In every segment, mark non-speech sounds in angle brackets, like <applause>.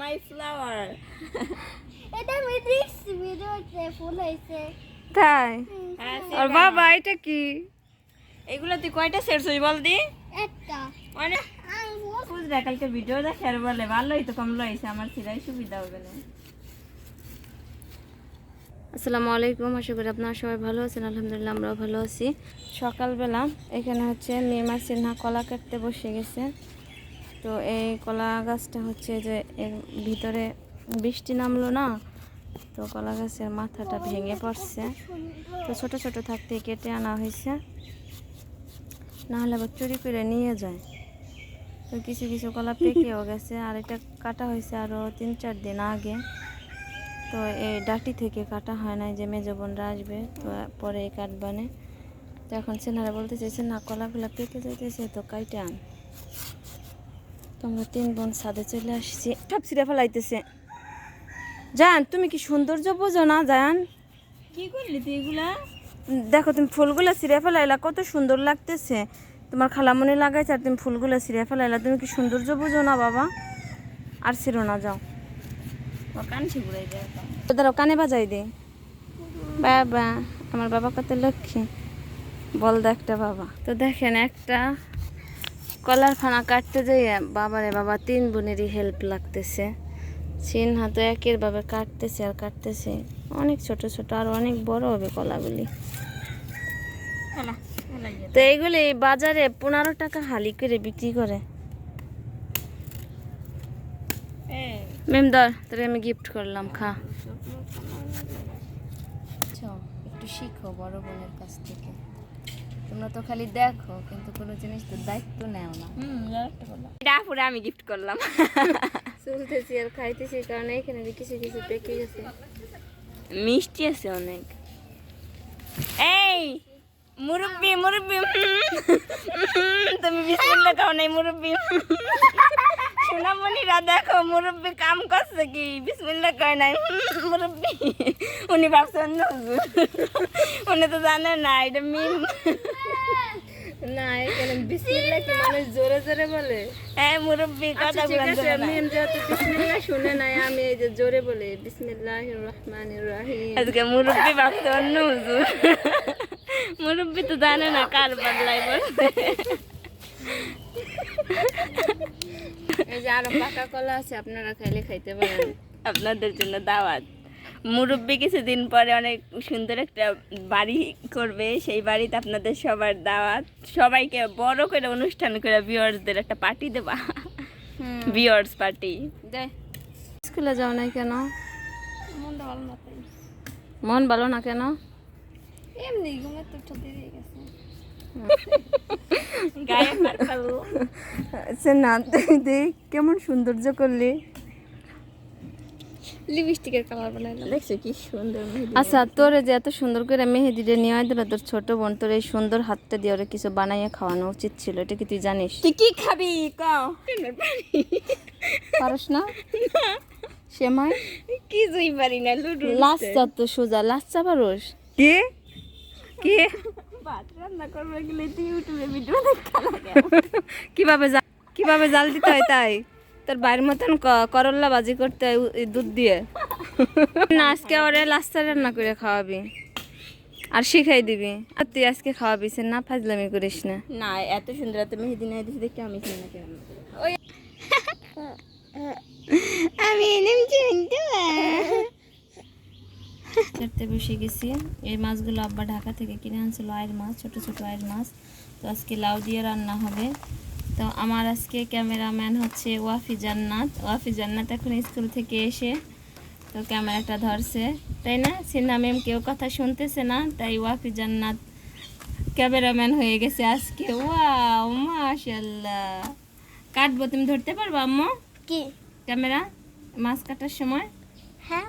My flower <laughs> এটা ভিডিওতে ফুল হয়েছে। তাই? হ্যাঁ আর বাবা এটা কি? এগুলো তুই কয়টা ছেড়ছিস বল দি? একটা। মানে কালকে আর বলে ভালোই তো কম লইছে আমার সিলাই সুবিধা হবে না। আসসালামু আলাইকুম আশা করি আপনারা সবাই ভালো আছেন আলহামদুলিল্লাহ আমরাও ভালো আছি। সকালবেলা এখানে হচ্ছে মেমা সিনহা কলা কাটতে বসে গেছে। তো এই কলা গাছটা হচ্ছে যে এর ভিতরে বৃষ্টি নামলো না, তো কলা গাছের মাথাটা ভেঙে পড়ছে। তো ছোট ছোট থাকতে কেটে আনা হয়েছে। নাহলে আবার চুরি করে নিয়ে যায়। তো কিছু কিছু কলা পেকেও গেছে, আর এটা কাটা হয়েছে আরও তিন চার দিন আগে। তো এই ডাটি থেকে কাটা হয় নাই যে মেজো বোনরা আসবে, তো পরে এই কাটবানে। তো এখন সেনারা বলতে চাইছে না, কলাগুলা পেকে যাইতেছে, তো কাইটে আন। আমরা তিন বোন ছাদে চলে আসছি। সব ছিঁড়ে ফেলাইতেছে। জান তুমি কি সৌন্দর্য বোঝো না জান? কি করলি তুই এগুলা? দেখো তুমি ফুলগুলো ছিঁড়ে ফেলাইলা কত সুন্দর লাগতেছে। তোমার খালামনি লাগাইছে আর তুমি ফুলগুলো ছিঁড়ে ফেলাইলা। তুমি কি সৌন্দর্য বোঝো না বাবা? আর ছিঁড়ো না যাও। ও কানছি ঘুরাই দেয় তো ধরো কানে বাজাই দে। বাবা আমার বাবা কত লক্ষ্মী। বল দে একটা বাবা। তো দেখেন একটা কলার ফানা কাটতে যাইয়ে বাবারে বাবা তিন বোনেরই হেল্প লাগতেছে। চিন হাতে একের ভাবে কাটতেছে আর কাটতেছে। অনেক ছোট ছোট আর অনেক বড় হবে কলাগুলি। তো এইগুলি বাজারে পনেরো টাকা হালি করে বিক্রি করে। দর তোরে আমি গিফট করলাম খা। আচ্ছা, একটু শিখো বড় বোনের কাছ থেকে। তোমরা তো খালি দেখো কিন্তু কোনো জিনিস তো দায়িত্ব নেও না। এটা আপুরে আমি গিফট করলাম। চলতেছি আর খাইতেছি কারণ এখানে কিছু কিছু পেকে গেছে। মিষ্টি আছে অনেক। এই মুরব্বি মুরব্বি তুমি বিসমিল্লাহ লাগাও নাই মুরব্বি। সোনামণিরা দেখো মুরব্বি কাম করছে কি? বিসমিল্লাহ কয় নাই। <laughs> মুরব্বি উনি ভাবছে অন্য হুজুর। উনি তো জানে না এটা মিম। না এখানে বিসমিল্লাহ কি মানুষ জোরে জোরে বলে? হ্যাঁ মুরব্বি কথা আচ্ছা বলেন মেম যেহেতু বিসমিল্লাহ শুনে নাই আমি এই যে জোরে বলে বিসমিল্লাহির রহমানির রহিম। আজকে মুরব্বি ভাবছে অন্য হুজুর। মুরব্বি তো জানে না কার বদলাই বলছে এই যে আরও পাকা কলা আছে আপনারা খাইলে খাইতে পারেন। আপনাদের জন্য দাওয়াত। মুরব্বী কিছুদিন পরে অনেক সুন্দর একটা বাড়ি করবে সেই বাড়িতে আপনাদের সবার দাওয়াত। সবাইকে বড় করে অনুষ্ঠান করে ভিউয়ার্সদের একটা পার্টি দেবা। ভিউয়ার্স পার্টি দে। স্কুলে যাও নাই কেন? মনটা ভালো না মন ভালো না কেন? এমনি ঘুমে তো দেরি গেছে। <laughs> গায়ে না তুই দেখ কেমন সৌন্দর্য করলি? লিপস্টিকের কালার বানাইলাম। দেখছ কি সুন্দর আচ্ছা তোরে যে এত সুন্দর করে মেহেদিটা নিয়ে দিল তোর ছোট বোন তোর এই সুন্দর হাতটা দিয়ে ওরে কিছু বানাইয়ে খাওয়ানো উচিত ছিল এটা কি তুই জানিস? তুই কি খাবি? কাও। পারস না? সেমাই? কিছুই পারি না লুডু লাচ্চা তো সোজা লাচ্চা পারস? কি? কি? ভাত রান্না করবে গেলে তুই ইউটিউবে ভিডিও দেখা লাগে। কীভাবে কীভাবে জাল দিতে হয় তাই? তোর বাইরের মতন করল্লা বাজি করতে হয় দুধ দিয়ে। না আজকে ওরে লাচ্চা রান্না করে খাওয়াবি। আর শিখাই দিবি। আর তুই আজকে খাওয়াবি সে না ফাজলামি করিস না। না এত সুন্দর এত মেহেদি নাই দিছি দেখে আমি চিনি না <laughs> <laughs> কেন আমি এনেম চিনতে ধরতে বসে গেছি। এই মাছগুলো আব্বা ঢাকা থেকে কিনে আনছিল আয়ের মাছ ছোট ছোট আয়ের মাছ। তো আজকে লাউ দিয়ে রান্না হবে। তো আমার আজকে ক্যামেরাম্যান হচ্ছে ওয়াফি জান্নাত। ওয়াফি জান্নাত এখন স্কুল থেকে এসে তো ক্যামেরাটা ধরছে। তাই না? সিনা ম্যাম কেউ কথা শুনতেছে না তাই ওয়াফি জান্নাত ক্যামেরাম্যান হয়ে গেছে আজকে। ওয়াও মাশাল্লাহ কাটবো তুমি ধরতে পারব আম্মু? কি? ক্যামেরা মাছ কাটার সময়? হ্যাঁ।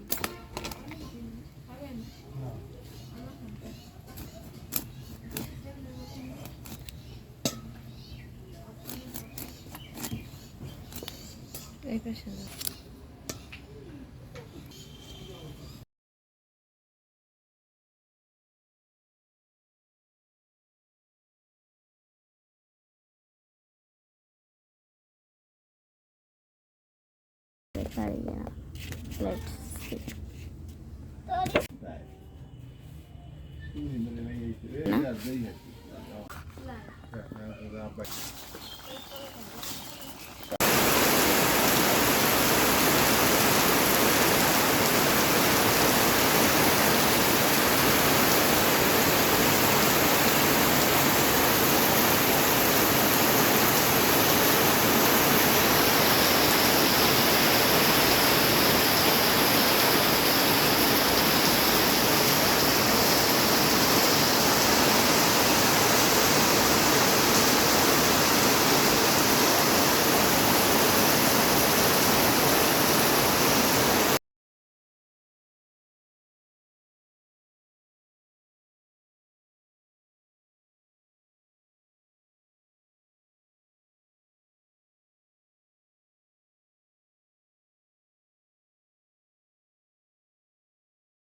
এই পাশে Italian. Let's see. না